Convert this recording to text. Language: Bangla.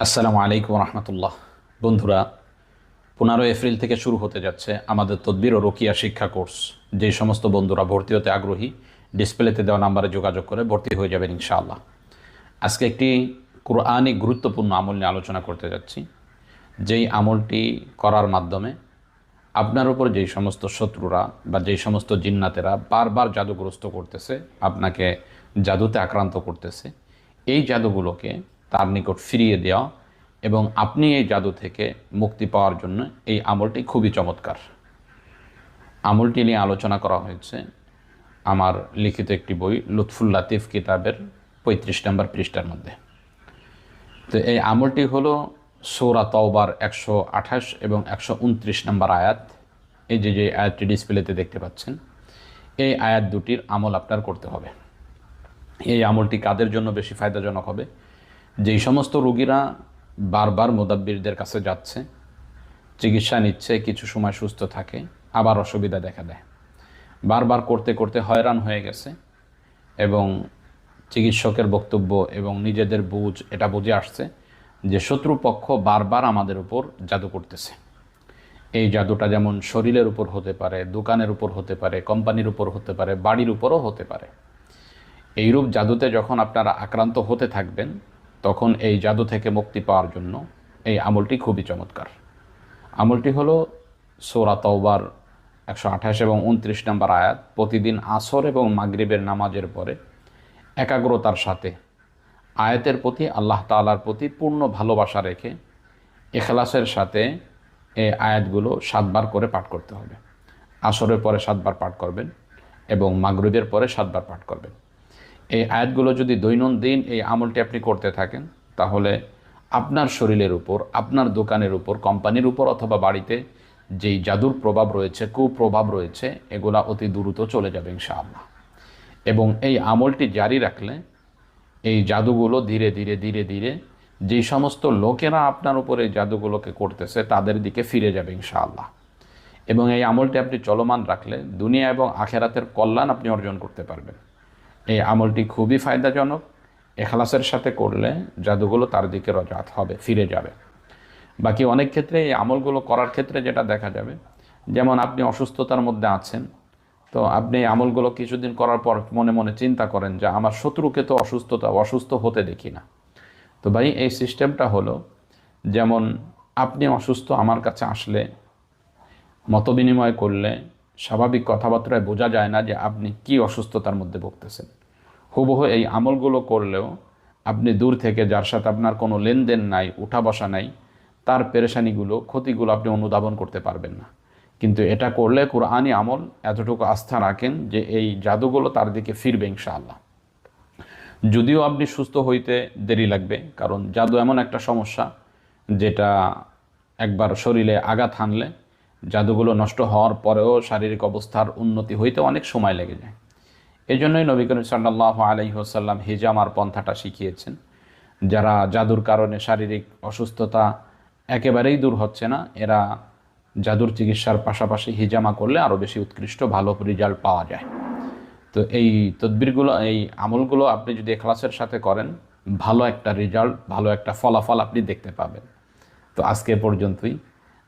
আসসালামু আলাইকুম রহমতুল্লাহ। বন্ধুরা পনেরো এপ্রিল থেকে শুরু হতে যাচ্ছে আমাদের তদবির ও রোকিয়া শিক্ষা কোর্স। যে সমস্ত বন্ধুরা ভর্তি হতে আগ্রহী, ডিসপ্লেতে দেওয়া নাম্বারে যোগাযোগ করে ভর্তি হয়ে যাবেন ইনশাআল্লাহ। আজকে একটি কোরআনিক গুরুত্বপূর্ণ আমল নিয়ে আলোচনা করতে যাচ্ছি। যেই আমলটি করার মাধ্যমে আপনার উপর যেই সমস্ত শত্রুরা বা যেই সমস্ত জিন্নাতেরা বারবার জাদুগ্রস্ত করতেছে, আপনাকে জাদুতে আক্রান্ত করতেছে, এই জাদুগুলোকে তার নিকট ফিরিয়ে দেওয়া এবং আপনি এই জাদু থেকে মুক্তি পাওয়ার জন্য এই আমলটি খুবই চমৎকার। আমলটি নিয়ে আলোচনা করা হয়েছে আমার লিখিত একটি বই, লুৎফুল লাতিফ কিতাবের পঁয়ত্রিশ নম্বর পৃষ্ঠার মধ্যে। তো এই আমলটি হলো সৌরা তওবার একশো আঠাশ এবং একশো উনত্রিশ নম্বর আয়াত। এই যে যে আয়াতটি ডিসপ্লেতে দেখতে পাচ্ছেন, এই আয়াত দুটির আমল আপনার করতে হবে। এই আমলটি কাদের জন্য বেশি ফায়দাজনক হবে? যেই সমস্ত রোগীরা বারবার মোদাব্বিরদের কাছে যাচ্ছে, চিকিৎসা নিচ্ছে, কিছু সময় সুস্থ থাকে, আবার অসুবিধা দেখা দেয়। বারবার করতে করতে হয়রান হয়ে গেছে এবং চিকিৎসকের বক্তব্য এবং নিজেদের বুঝ, এটা বুঝে আসছে যে শত্রুপক্ষ বারবার আমাদের উপর জাদু করতেছে। এই জাদুটা যেমন শরীরের উপর হতে পারে, দোকানের উপর হতে পারে, কোম্পানির উপর হতে পারে, বাড়ির উপরও হতে পারে। এইরূপ জাদুতে যখন আপনারা আক্রান্ত হতে থাকবেন তখন এই জাদু থেকে মুক্তি পাওয়ার জন্য এই আমলটি খুবই চমৎকার। আমলটি হলো সোরা তওবার একশো আঠাশ এবং উনত্রিশ নম্বর আয়াত। প্রতিদিন আসর এবং মাগরিবের নামাজের পরে একাগ্রতার সাথে আয়াতের প্রতি আল্লাহ তালার প্রতি পূর্ণ ভালোবাসা রেখে এখলাসের সাথে এই আয়াতগুলো সাতবার করে পাঠ করতে হবে। আসরের পরে সাতবার পাঠ করবেন এবং মাগরিবের পরে সাতবার পাঠ করবেন। এই আয়াতগুলো যদি দৈনন্দিন এই আমলটি আপনি করতে থাকেন, তাহলে আপনার শরীরের উপর, আপনার দোকানের উপর, কোম্পানির উপর অথবা বাড়িতে যেই জাদুর প্রভাব রয়েছে, কুপ্রভাব রয়েছে, এগুলা অতি দ্রুত চলে যাবে ইনশাআল্লাহ। এবং এই আমলটি জারি রাখলে এই জাদুগুলো ধীরে ধীরে ধীরে ধীরে যেই সমস্ত লোকেরা আপনার উপর জাদুগুলোকে করতেছে, তাদের দিকে ফিরে যাবে ইনশাআল্লাহ। এবং এই আমলটি আপনি চলমান রাখলে দুনিয়া এবং আখেরাতের কল্যাণ আপনি অর্জন করতে পারবেন। এই আমলটি খুবই ফায়দাজনক। এখলাসের সাথে করলে জাদুগুলো তার দিকে রজাত হবে, ফিরে যাবে। বাকি অনেক ক্ষেত্রে এই আমলগুলো করার ক্ষেত্রে যেটা দেখা যাবে, যেমন আপনি অসুস্থতার মধ্যে আছেন, তো আপনি এই আমলগুলো কিছুদিন করার পর মনে মনে চিন্তা করেন যে আমার শত্রুকে তো অসুস্থতা, অসুস্থ হতে দেখি না। তো ভাই, এই সিস্টেমটা হলো, যেমন আপনি অসুস্থ আমার কাছে আসলে, মতবিনিময় করলে স্বাভাবিক কথাবার্তায় বোঝা যায় না যে আপনি কি অসুস্থতার মধ্যে ভুগতেছেন। হুবহু এই আমলগুলো করলেও আপনি দূর থেকে যার সাথে আপনার কোনো লেনদেন নাই, উঠা বসা নাই, তার পেরেশানিগুলো, ক্ষতিগুলো আপনি অনুধাবন করতে পারবেন না। কিন্তু এটা করলে কোরআনই আমল এতটুকু আস্থা রাখেন যে এই জাদুগুলো তার দিকে ফিরবে ইনশাআল্লাহ। যদিও আপনি সুস্থ হইতে দেরি লাগবে, কারণ জাদু এমন একটা সমস্যা যেটা একবার শরীরে আঘাত হানলে জাদুগুলো নষ্ট হওয়ার পরেও শারীরিক অবস্থার উন্নতি হইতে অনেক সময় লেগে যায়। এই জন্যই নবী করিম সাল্লাহ আলহিহসাল্লাম হিজামার পন্থাটা শিখিয়েছেন, যারা জাদুর কারণে শারীরিক অসুস্থতা একেবারেই দূর হচ্ছে না, এরা জাদুর চিকিৎসার পাশাপাশি হিজামা করলে আরও বেশি উৎকৃষ্ট, ভালো রেজাল্ট পাওয়া যায়। তো এই তদবিরগুলো, এই আমলগুলো আপনি যদি এখলাসের সাথে করেন, ভালো একটা রেজাল্ট, ভালো একটা ফলাফল আপনি দেখতে পাবেন। তো আজকে পর্যন্তই।